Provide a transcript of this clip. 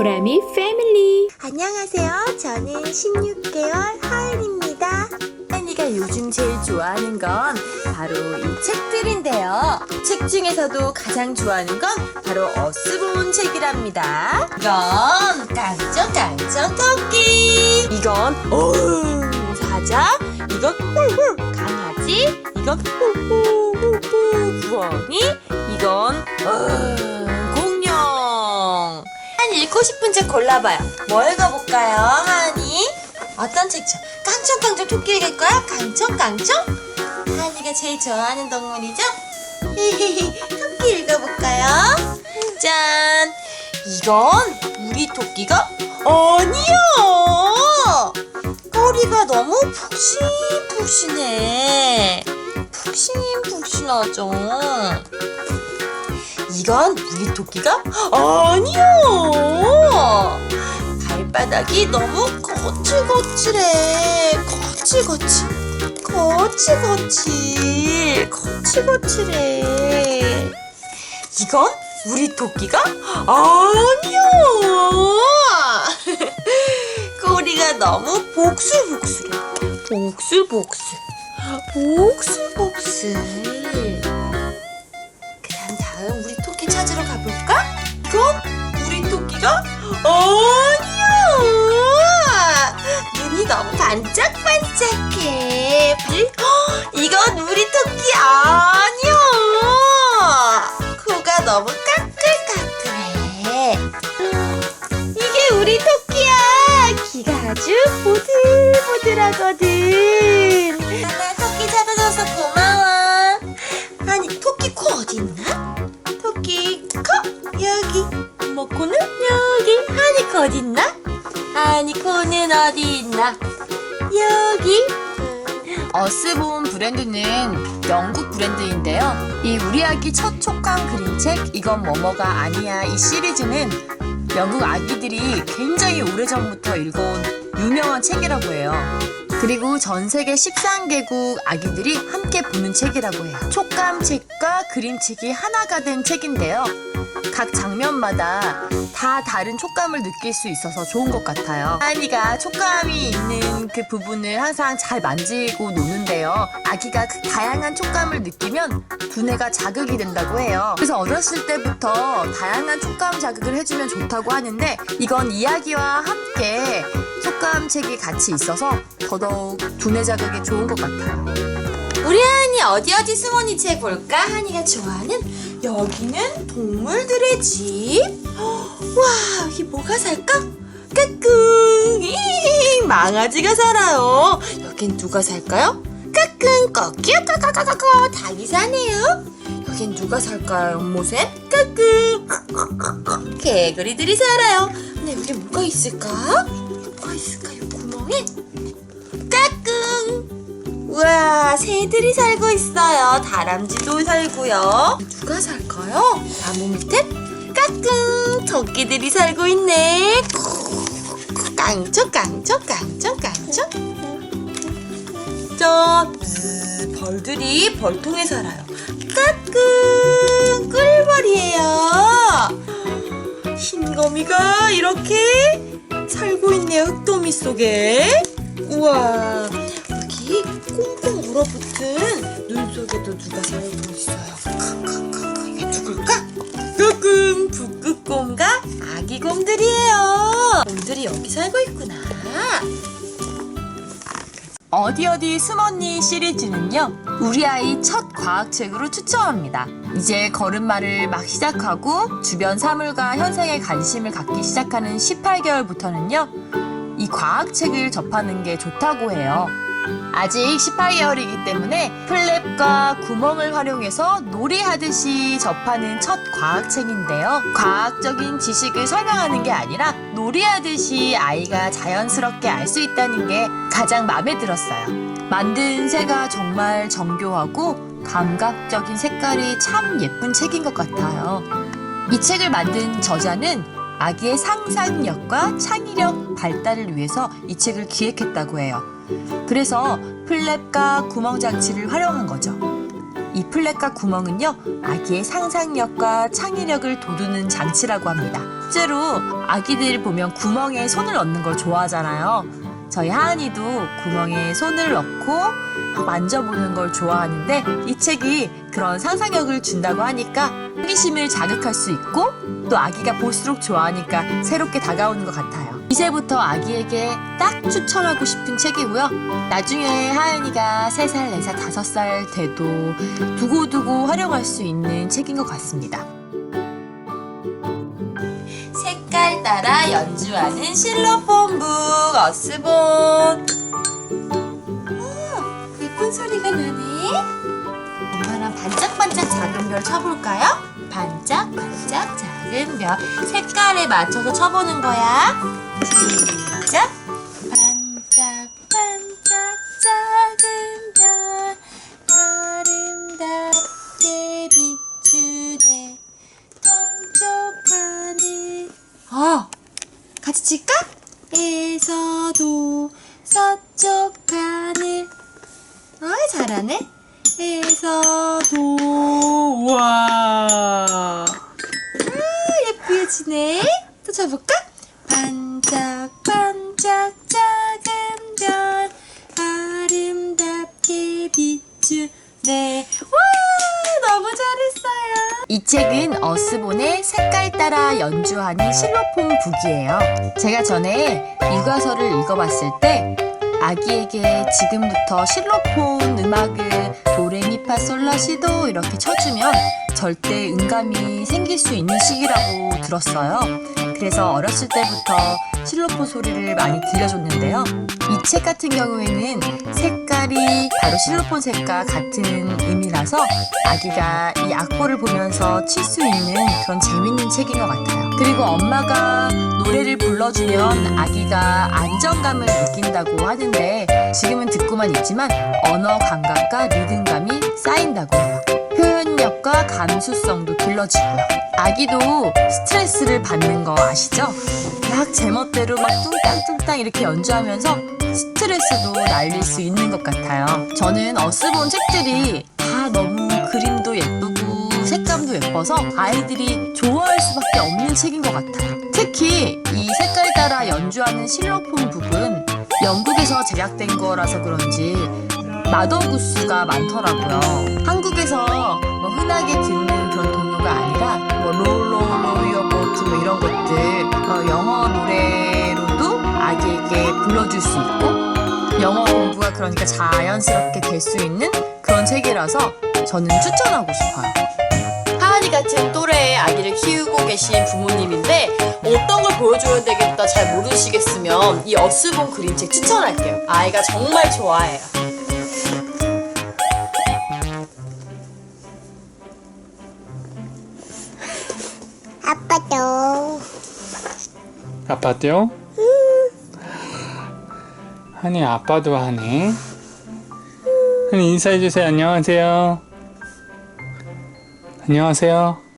보람이 패밀리 안녕하세요. 저는 16개월 하은입니다. 하은이가 요즘 제일 좋아하는 건 바로 이 책들인데요. 책 중에서도 가장 좋아하는 건 바로 어스본 책이랍니다. 이건 깡총깡총 토끼. 이건 어흥 사자. 이건 훌훌 강아지. 이건 후후후후 부엉이. 이건 어 한 읽고 싶은 책 골라봐요. 뭐 읽어볼까요, 하니? 어떤 책 줘? 깡총깡총 토끼 읽을까요? 깡총깡총? 하니가 제일 좋아하는 동물이죠? 히히히, 토끼 읽어볼까요? 짠! 이건 우리 토끼가 아니야! 꼬리가 너무 푹신푹신해. 푹신푹신하죠? 이건 우리 토끼가 아니야. 발바닥이 너무 거칠거칠해. 거칠거칠. 거칠거칠. 거칠거칠해. 이건 우리 토끼가 아니야. 꼬리가 너무 복슬복슬해. 복슬복슬. 복슬복슬. 찾으러 가볼까? 이건 우리 토끼가 아니야. 눈이 너무 반짝반짝해. 이건 우리 토끼 아니야. 코가 너무 까끌까끌해. 이게 우리 토끼야. 귀가 아주 보들보들하거든. 하나 토끼 찾아줘서 고마워. 아니 토끼 코 어디 있나? 어디 있나? 여기. 어스본 브랜드는 영국 브랜드인데요. 이 우리 아기 첫 촉감 그림책 이건 뭐뭐가 아니야 이 시리즈는 영국 아기들이 굉장히 오래전부터 읽어온 유명한 책이라고 해요. 그리고 전 세계 13개국 아기들이 함께 보는 책이라고 해요. 촉감책과 그림책이 하나가 된 책인데요. 각 장면마다 다 다른 촉감을 느낄 수 있어서 좋은 것 같아요. 하니가 촉감이 있는 그 부분을 항상 잘 만지고 노는데요. 아기가 그 다양한 촉감을 느끼면 두뇌가 자극이 된다고 해요. 그래서 어렸을 때부터 다양한 촉감 자극을 해주면 좋다고 하는데 이건 이야기와 함께 촉감책이 같이 있어서 더더욱 두뇌 자극이 좋은 것 같아요. 우리 하니 어디 어디 숨어니 책 볼까? 하니가 좋아하는 여기는 동물들의 집. 와 여기 뭐가 살까? 까꿍 이 망아지가 살아요. 여긴 누가 살까요? 까꿍 꺼끼요 까까까까까 닭이 사네요. 여긴 누가 살까요? 연못에? 까꿍 개구리들이 살아요. 근데 여기 뭐가 있을까? 뭐가 있을까? 요 구멍에? 까꿍 우와, 새들이 살고 있어요. 다람쥐도 살고요. 누가 살까요? 나무 밑에 까꿍 토끼들이 살고 있네. 깡총 깡총 깡총 깡총. 저 음, 벌들이 벌통에 살아요. 까꿍 꿀벌이에요. 흰 거미가 이렇게 살고 있네요. 흙더미 속에. 우와. 여기 꽁꽁 물어붙은 눈 속에도 누가 살고 있어요. 이게 누굴까? 끄끔 북극곰과 아기곰들이에요. 곰들이 여기 살고 있구나. 어디 어디 숨었니 시리즈는요. 우리 아이 첫 과학책으로 추천합니다. 이제 걸음마를 막 시작하고 주변 사물과 현생에 관심을 갖기 시작하는 18개월부터는요. 이 과학책을 접하는 게 좋다고 해요 아직 18개월이기 때문에 플랩과 구멍을 활용해서 놀이하듯이 접하는 첫 과학책인데요. 과학적인 지식을 설명하는 게 아니라 놀이하듯이 아이가 자연스럽게 알 수 있다는 게 가장 마음에 들었어요. 만든 새가 정말 정교하고 감각적인 색깔이 참 예쁜 책인 것 같아요. 이 책을 만든 저자는 아기의 상상력과 창의력 발달을 위해서 이 책을 기획했다고 해요. 그래서 플랩과 구멍 장치를 활용한 거죠. 이 플랫과 구멍은요, 아기의 상상력과 창의력을 돋우는 장치라고 합니다. 둘째로 아기들 보면 구멍에 손을 넣는 걸 좋아하잖아요. 저희 하은이도 구멍에 손을 넣고 만져보는 걸 좋아하는데 이 책이 그런 상상력을 준다고 하니까 호기심을 자극할 수 있고 또 아기가 볼수록 좋아하니까 새롭게 다가오는 것 같아요. 이제부터 아기에게 딱 추천하고 싶은 책이고요. 나중에 하은이가 3살, 4살, 5살 돼도 두고두고 활용할 수 있는 책인 것 같습니다. 색깔 따라 연주하는 실로폰북 어스본 아, 예쁜 소리가 나네 엄마랑 반짝반짝 작은 별 쳐볼까요? 반짝반짝 작은 별 색깔에 맞춰서 쳐보는 거야 시작. 반짝반짝 작은 별 아름답게 비추네 동쪽 하늘 어 같이 칠까? 에서도 서쪽 하늘 어이 잘하네. 에서도. 와. 아, 예쁘지네 또 쳐볼까? 반짝반짝 작은 별 아름답게 비추네 와 너무 잘했어요 이 책은 어스본의 색깔 따라 연주하는 실로폰 북이에요. 제가 전에 일과서를 읽어봤을 때 아기에게 지금부터 실로폰 음악을 도레미파 솔라시도 이렇게 쳐주면 절대 음감이 생길 수 있는 시기라고 들었어요. 그래서 어렸을 때부터 실로폰 소리를 많이 들려줬는데요. 이 책 같은 경우에는 색깔이 바로 실로폰 색과 같은 의미라서 아기가 이 악보를 보면서 칠 수 있는 그런 재밌는 책인 것 같아요. 그리고 엄마가 노래를 불러주면 아기가 안정감을 느낀다고 하는데 지금은 듣고만 있지만 언어 감각과 리듬감이 감수성도 길러지고요. 아기도 스트레스를 받는 거 아시죠? 막 제멋대로 막 뚱땅뚱땅 이렇게 연주하면서 스트레스도 날릴 수 있는 것 같아요. 저는 어스본 책들이 다 너무 그림도 예쁘고 색감도 예뻐서 아이들이 좋아할 수밖에 없는 책인 것 같아요. 특히 이 색깔 따라 연주하는 실로폰 북은 영국에서 제작된 거라서 그런지 마더구스가 많더라고요. 한국에서 뭐 흔하게 듣는 그런 동요가 아니라 뭐 롤롤로이어 보트 뭐 이런 것들 어, 영어 노래로도 아기에게 불러줄 수 있고 영어 공부가 그러니까 자연스럽게 될 수 있는 그런 책이라서 저는 추천하고 싶어요. 하은이 같은 또래의 아기를 키우고 계신 부모님인데 어떤 걸 보여줘야 되겠다 잘 모르시겠으면 이 어스본 그림책 추천할게요. 아이가 정말 좋아해요. 아빠도요? 아니 아빠도 하네. 아니 인사해 주세요. 안녕하세요. 안녕하세요.